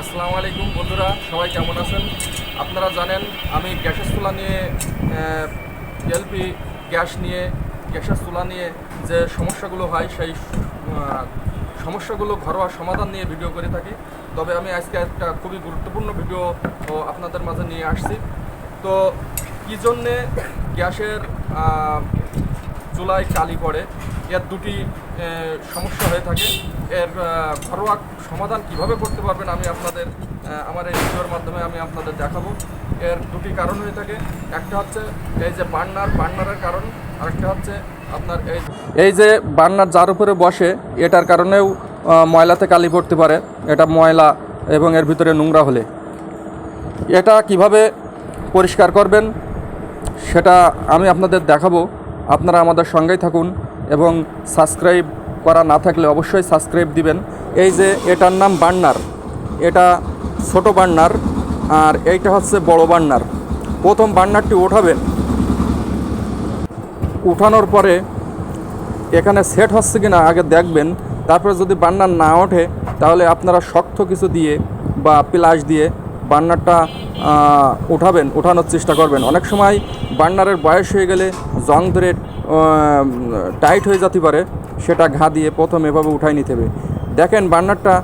আসসালামু আলাইকুম বন্ধুরা, সবাই কেমন আছেন? আপনারা জানেন, আমি গ্যাসের চুলা নিয়ে এলপি গ্যাস নিয়ে, গ্যাসের চুলা নিয়ে যে সমস্যাগুলো হয়, সেই সমস্যাগুলো ঘরোয়া সমাধান নিয়ে ভিডিও করে থাকি। তবে আমি আজকে একটা খুবই গুরুত্বপূর্ণ ভিডিও আপনাদের মাঝে নিয়ে আসছি। তো, কী জন্যে গ্যাসের চুলায় কালি পড়ে? এর দুটি সমস্যা হয়ে থাকে। এর ঘরোয়া সমাধান কীভাবে করতে পারবেন আমি আপনাদের আমার এই ভিডিওর মাধ্যমে আমি আপনাদের দেখাবো। এর দুটি কারণ হয়ে থাকে। একটা হচ্ছে এই যে বার্নার বার্নারের কারণ। আরেকটা হচ্ছে আপনার এই এই যে বার্নার যার উপরে বসে, এটার কারণেও ময়লাতে কালি পড়তে পারে। এটা ময়লা এবং এর ভিতরে নোংরা হলে। এটা কীভাবে পরিষ্কার করবেন, সেটা আমি আপনাদের দেখাবো। আপনারা আমাদের সঙ্গেই থাকুন। এবং সাবস্ক্রাইব করা না থাকলে অবশ্যই সাবস্ক্রাইব দিবেন। এই যে এটার নাম বার্নার, এটা ছোট বার্নার আর এইটা হচ্ছে বড় বার্নার। প্রথম বার্নারটি ওঠাবেন উঠানোর পরে এখানে সেট হচ্ছে কি না আগে দেখবেন, তারপরে যদি বার্নার না ওঠে, তাহলে আপনারা শক্ত কিছু দিয়ে বা প্লাস দিয়ে বার্নারটা উঠাবেন, উঠানোর চেষ্টা করবেন। অনেক সময় বার্নারের বয়স হয়ে গেলে জং ধরে টাইট হয়ে যেতে পারে, সেটা ঘা দিয়ে প্রথম এভাবে উঠাই নিতে হবে। দেখেন বার্নারটা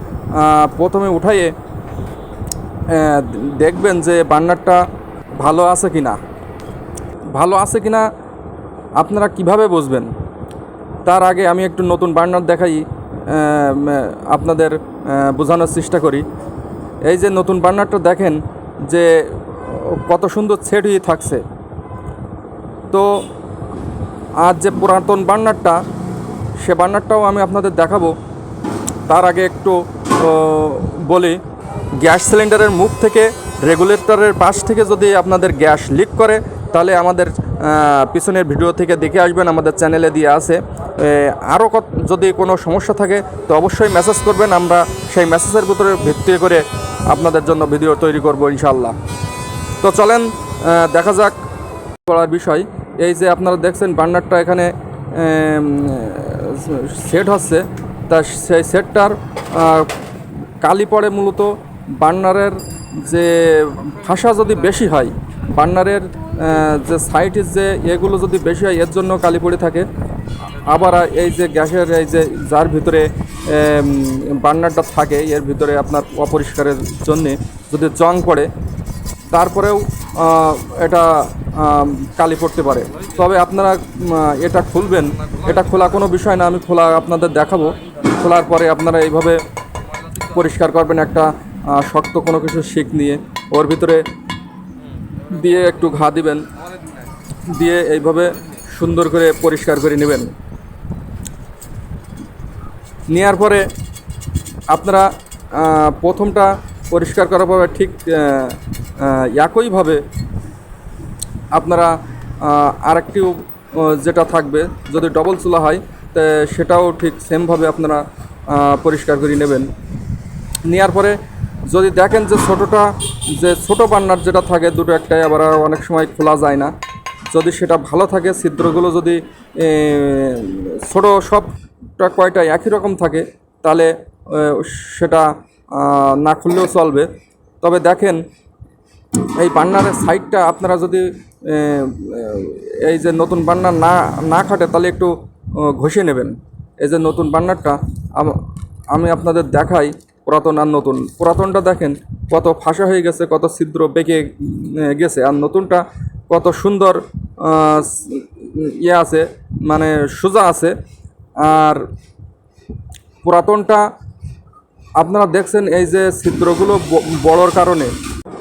প্রথমে উঠাইয়ে দেখবেন যে বার্নারটা ভালো আছে কি না ভালো আছে কি না আপনারা কীভাবে বুঝবেন? তার আগে আমি একটু নতুন বার্নার দেখাই আপনাদের বোঝানোর চেষ্টা করি। এই যে নতুন বার্নারটা দেখেন যে কত সুন্দর সেট হয়ে থাকছে। তো আর যে পুরাতন বার্নারটা, সে বার্নারটাও আমি আপনাদের দেখাবো। তার আগে একটু বলি, গ্যাস সিলিন্ডারের মুখ থেকে রেগুলেটরের পাশ থেকে যদি আপনাদের গ্যাস লিক করে, তাহলে আমাদের পিছনের ভিডিও থেকে দেখে আসবেন, আমাদের চ্যানেলে দিয়ে আছে। আরও যদি কোনো সমস্যা থাকে, তো অবশ্যই মেসেজ করবেন, আমরা সেই মেসেজের ভিতরে ভিত্তি করে আপনাদের জন্য ভিডিও তৈরি করব ইনশাল্লাহ তো চলেন দেখা যাক করার বিষয়। এই যে আপনারা দেখছেন, বার্নারটা এখানে সেট হচ্ছে। তা সেই সেটটার কালি পড়ে মূলত বার্নারের যে ফাঁসা যদি বেশি হয়, বার্নারের যে সাইডের যে এগুলো যদি বেশি হয়, এর জন্য কালি পড়ে থাকে। আবার এই যে গ্যাসের এই যে যার ভিতরে বার্নারটা থাকে, এর ভিতরে আপনার অপরিষ্কারের জন্যে যদি জং পড়ে, তারপরেও এটা কালি পড়তে পারে। তবে আপনারা এটা খুলবেন। এটা খোলা কোনো বিষয় না, আমি খোলা আপনাদের দেখাবো। খোলার পরে আপনারা এইভাবে পরিষ্কার করবেন একটা শক্ত কোনো কিছু শিক নিয়ে। ওর ভিতরে দিয়ে একটু ঘা দিবেন, দিয়ে এইভাবে সুন্দর করে পরিষ্কার করে নেবেন। নেওয়ার পরে আপনারা প্রথমটা পরিষ্কার করার পরে ঠিক একইভাবে আপনারা আরেকটিও যেটা থাকবে, যদি ডবল চুলা হয়, তা সেটাও ঠিক সেমভাবে আপনারা পরিষ্কার করে নেবেন। নেওয়ার পরে যদি দেখেন যে ছোটোটা, যে ছোটো বান্নার যেটা থাকে দুটো একটাই, আবার অনেক সময় খোলা যায় না। যদি সেটা ভালো থাকে, ছিদ্রগুলো যদি ছোটো সবটা কয়টা একই রকম থাকে, তাহলে সেটা না খুললেও চলবে। তবে দেখেন, এই বান্নারের সাইডটা আপনারা যদি এই যে নতুন বান্নার না না খাটে, তাহলে একটু ঘষে নেবেন। এই যে নতুন বান্নারটা আমি আপনাদের দেখাই পুরাতন আর নতুন। পুরাতনটা দেখেন কত ফাঁসা হয়ে গেছে, কত ছিদ্র বেঁকে গেছে। আর নতুনটা কত সুন্দর ইয়ে আছে মানে সোজা আছে। আর পুরাতনটা আপনারা দেখছেন এই যে ছিদ্রগুলো বড়র কারণে।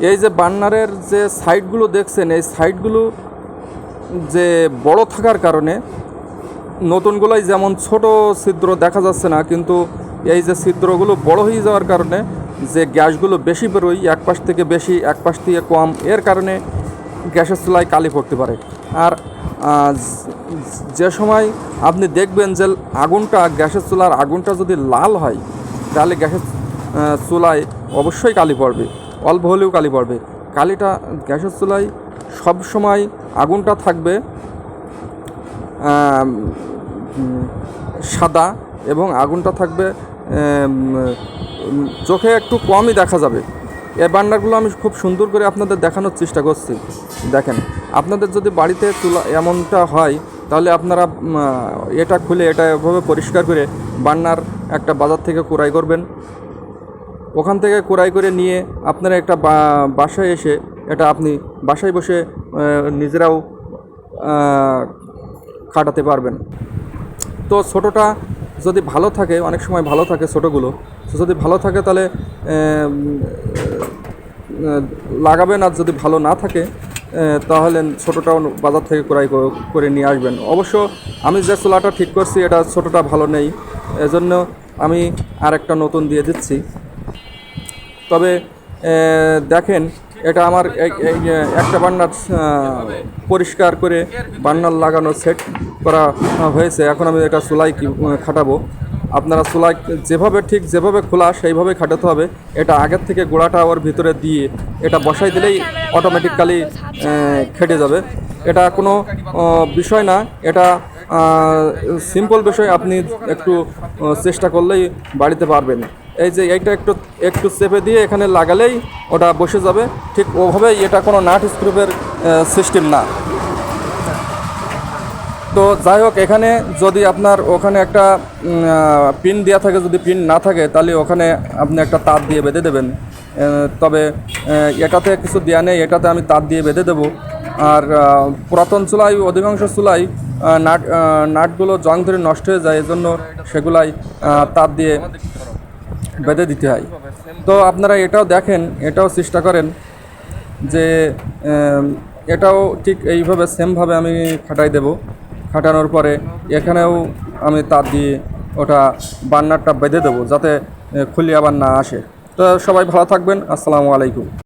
এই যে বান্নারের যে সাইডগুলো দেখছেন, এই সাইডগুলো যে বড় থাকার কারণে নতুনগুলোই যেমন ছোট ছিদ্র দেখা যাচ্ছে না, কিন্তু এই যে ছিদ্রগুলো বড় হয়ে যাওয়ার কারণে যে গ্যাসগুলো বেশি বেরোয়, এক পাশ থেকে বেশি, এক পাশ থেকে কম, এর কারণে গ্যাসের চুলায় কালি পড়তে পারে। আর যে সময় আপনি দেখবেন যে আগুনটা, গ্যাসের চুলার আগুনটা যদি লাল হয়, তাহলে গ্যাসের চুলায় অবশ্যই কালি পড়বে, অল্প হলেও কালি পড়বে। কালিটা গ্যাসের চুলায় সব সময় আগুনটা থাকবে সাদা এবং আগুনটা থাকবে চোখে একটু কমই দেখা যাবে। এই বার্নারগুলো আমি খুব সুন্দর করে আপনাদের দেখানোর চেষ্টা করছি। দেখেন, আপনাদের যদি বাড়িতে চুলা এমনটা হয়, তাহলে আপনারা এটা খুলে এটা এভাবে পরিষ্কার করে বান্নার একটা বাজার থেকে কুড়াই করবেন। ওখান থেকে কুড়াই করে নিয়ে আপনারা একটা বাসায় এসে এটা আপনি বাসায় বসে নিজেরাও খাটাতে পারবেন। তো ছোটোটা যদি ভালো থাকে, অনেক সময় ভালো থাকে ছোটোগুলো, তো যদি ভালো থাকে তাহলে লাগাবেন আর যদি ভালো না থাকে তাহলে ছোটোটাও বাজার থেকে ক্রয় কর- নিয়ে আসবেন। অবশ্য আমি যে চুলাটা ঠিক করছি, এটা ছোটোটা ভালো নেই, এজন্য আমি আর একটা নতুন দিয়ে দিচ্ছি। তবে দেখেন এটা আমার একটা বান্নার পরিষ্কার করে বান্নার লাগানো সেট করা হয়েছে। এখন আমি এটা চুলাই কি খাটাবো। আপনারা চুলাই যেভাবে ঠিক যেভাবে খোলা, সেইভাবে খাটাতে হবে। এটা আগের থেকে গোড়াটা ওর ভিতরে দিয়ে এটা বসাই দিলেই অটোমেটিক্যালি খেটে যাবে। এটা কোনো বিষয় না। এটা সিম্পল বিষয়। আপনি একটু চেষ্টা করলেই বাড়িতে পারবেন। এই যে এইটা একটু একটু চেপে দিয়ে এখানে লাগালেই ওটা বসে যাবে। ঠিক ওভাবেই এটা কোনো নাট স্ক্রুপের সিস্টেম না। তো যাই হোক, এখানে যদি আপনার ওখানে একটা পিন দেওয়া থাকে, যদি পিন না থাকে, তাহলে ওখানে আপনি একটা তার দিয়ে বেঁধে দেবেন। তবে এটাতে কিছু দেওয়া নেই, এটাতে আমি তার দিয়ে বেঁধে দেবো। আর পুরাতন চুলাই, অধিকাংশ চুলাই নাট নাটগুলো জং ধরে নষ্ট হয়ে যায়, এজন্য সেগুলাই তার দিয়ে বেঁধে দিতে হয়। তো আপনারা এটাও দেখেন, এটাও চেষ্টা করেন যে এটাও ঠিক এইভাবে সেমভাবে আমি খাটাই দেব। খাটানোর পরে এখানেও আমি তার দিয়ে ওটা বান্নারটা বেঁধে দেবো যাতে খুলি আবার না আসে। তো সবাই ভালো থাকবেন। আসসালামু আলাইকুম।